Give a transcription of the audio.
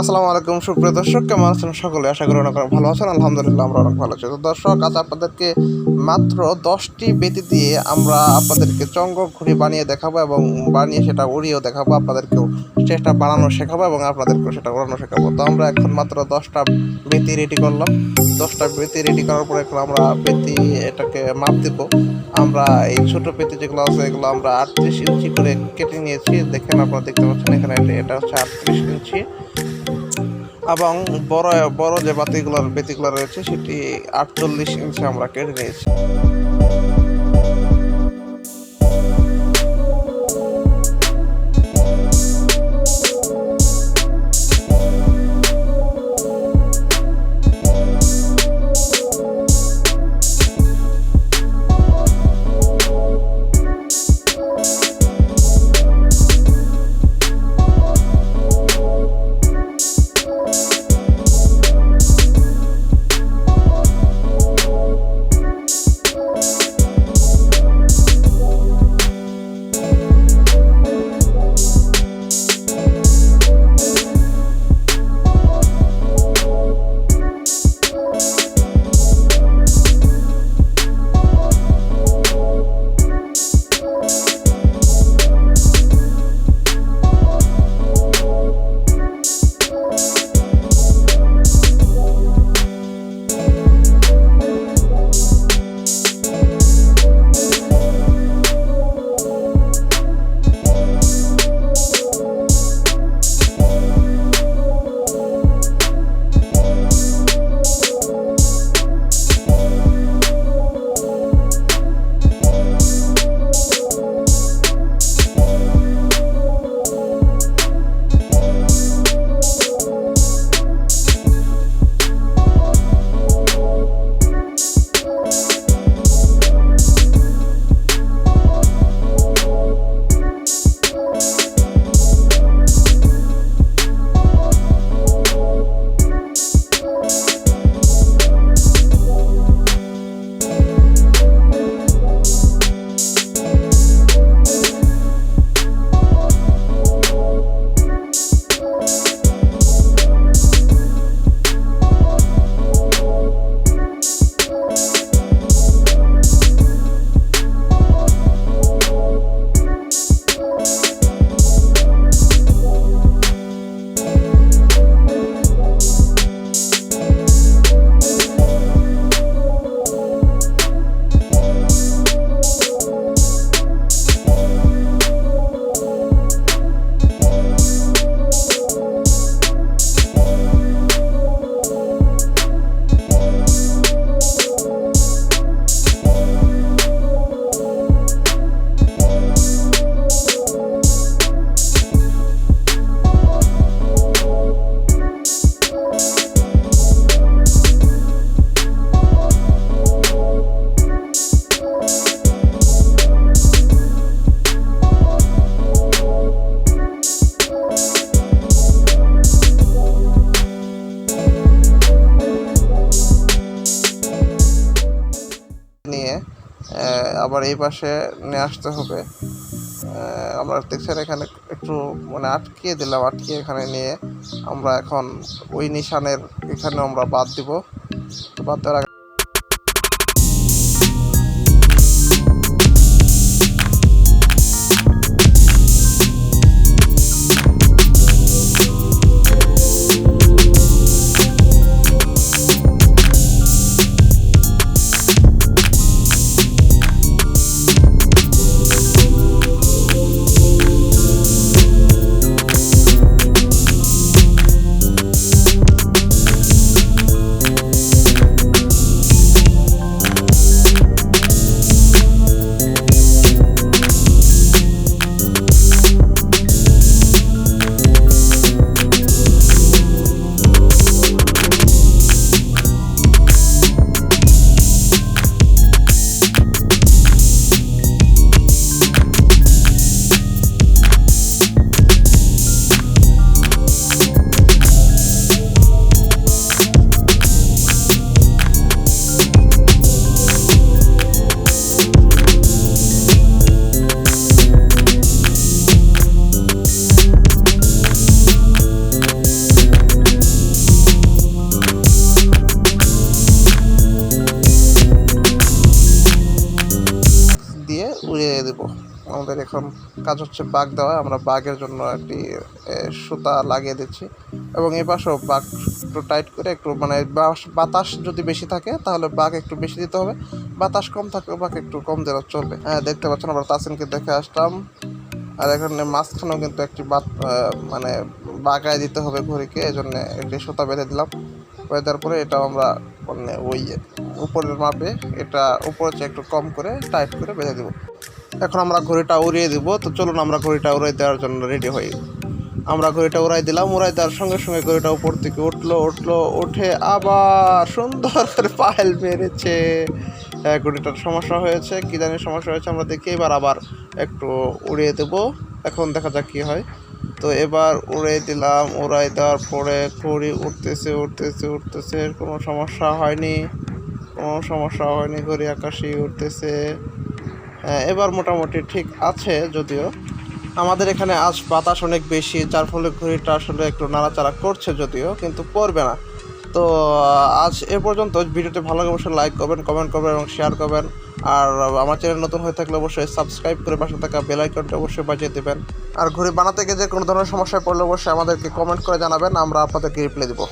আসসালামু আলাইকুম, সুপ্রিয় দর্শক, কেমন আছেন সকলে? আশা করি অনেক ভালো আছেন। আলহামদুলিল্লাহ, আমরা অনেক ভালো আছি। তো দর্শক, আজ আপনাদেরকে মাত্র দশটি বেতি দিয়ে আমরা আপনাদেরকে চঙ্গ ঘুড়ি বানিয়ে দেখাবো এবং বানিয়ে সেটা উড়িয়েও দেখাবো, আপনাদেরকেও চেষ্টা বানানো শেখাবো এবং আপনাদেরকেও সেটা উড়ানো শেখাবো। তো আমরা এখন মাত্র দশটা বেতি রেডি করলাম। দশটা বেতি রেডি করার পরে এখন আমরা বেতি এটাকে মাপ দিব। আমরা এই ছোট পেতি যেগুলো আছে, এগুলো আমরা আটত্রিশ ইঞ্চি করে কেটে নিয়েছি। দেখেন, আপনারা দেখতে পাচ্ছেন, এখানে এটা হচ্ছে আটত্রিশ ইঞ্চি। এবং বড় বড় যে বাতিগুলোর বেতিগুলো রয়েছে সেটি আটচল্লিশ ইঞ্চি আমরা কেটে নিয়েছি। আবার এই পাশে নিয়ে আসতে হবে। আমরা দেখছেন এখানে একটু মানে আটকিয়ে দিলাম, আটকিয়ে এখানে নিয়ে আমরা এখন ওই নিশানের এখানে আমরা বাদ দিব। বাদ দেওয়ার আমাদের এখন কাজ হচ্ছে বাঘ দেওয়া আমরা বাঘের জন্য একটি এ, সুতা লাগিয়ে দিচ্ছি। এবং এই পাশেও বাঘ একটু টাইট করে একটু মানে বাতাস যদি বেশি থাকে তাহলে বাঘ একটু বেশি দিতে হবে। বাতাস কম থাকলে বাঘ একটু কম দিলে চলবে। হ্যাঁ দেখতে পাচ্ছেন আমরা তাসিনকে দেখে আসলাম। আর এখানে মাঝখানেও কিন্তু একটি মানে বাগায় দিতে হবে ঘড়িকে এই জন্য একটি সুতা বেঁধে দিলাম। বেঁধে দেওয়ার পরে এটাও আমরা মানে ওই উপরের মাপে এটা উপরে একটু কম করে টাইট করে বেঁধে দেবো। এখন আমরা ঘড়িটা উড়িয়ে দিব, তো চলুন আমরা ঘড়িটা উড়িয়ে দেওয়ার জন্য রেডি হই। আমরা ঘড়িটা উড়াই দিলাম, উড়াই দেওয়ার সঙ্গে সঙ্গে ঘড়িটা উপর থেকে উঠল উঠল, উঠে আবার সুন্দর করে পায়েল মেরেছে। ঘড়িটার সমস্যা হয়েছে, কী জানি সমস্যা হয়েছে, আমরা দেখি এবার আবার একটু উড়িয়ে দেব। এখন দেখা যাক কী হয়। তো এবার উড়িয়ে দিলাম, উড়াই দেওয়ার পরে ঘড়ি উঠতেছে উঠতেছে উঠতেছে, কোনো সমস্যা হয়নি, কোনো সমস্যা হয়নি, ঘড়ি আকাশে উঠতেছে। এবার মোটামুটি ঠিক আছে যদিও। আমাদের এখানে আজ বাতাস অনেক বেশি, যার ফলে ঘড়িটা আসলে একটু নাড়াচাড়া করছে যদিও, কিন্তু পড়বে না। তো আজ এ পর্যন্ত ভিডিওটি ভালো লাগে অবশ্যই লাইক করবেন কমেন্ট করবেন এবং শেয়ার করবেন। আর আমার চ্যানেল নতুন হয়ে থাকলে অবশ্যই সাবস্ক্রাইব করে পাশে থাকা বেল আইকনটা অবশ্যই বাজিয়ে দেবেন। আর ঘড়ি বানাতে গিয়ে যে কোনো ধরনের সমস্যায় পড়লে অবশ্যই আমাদেরকে কমেন্ট করে জানাবেন, আমরা আপনাদেরকে রিপ্লাই দেবো।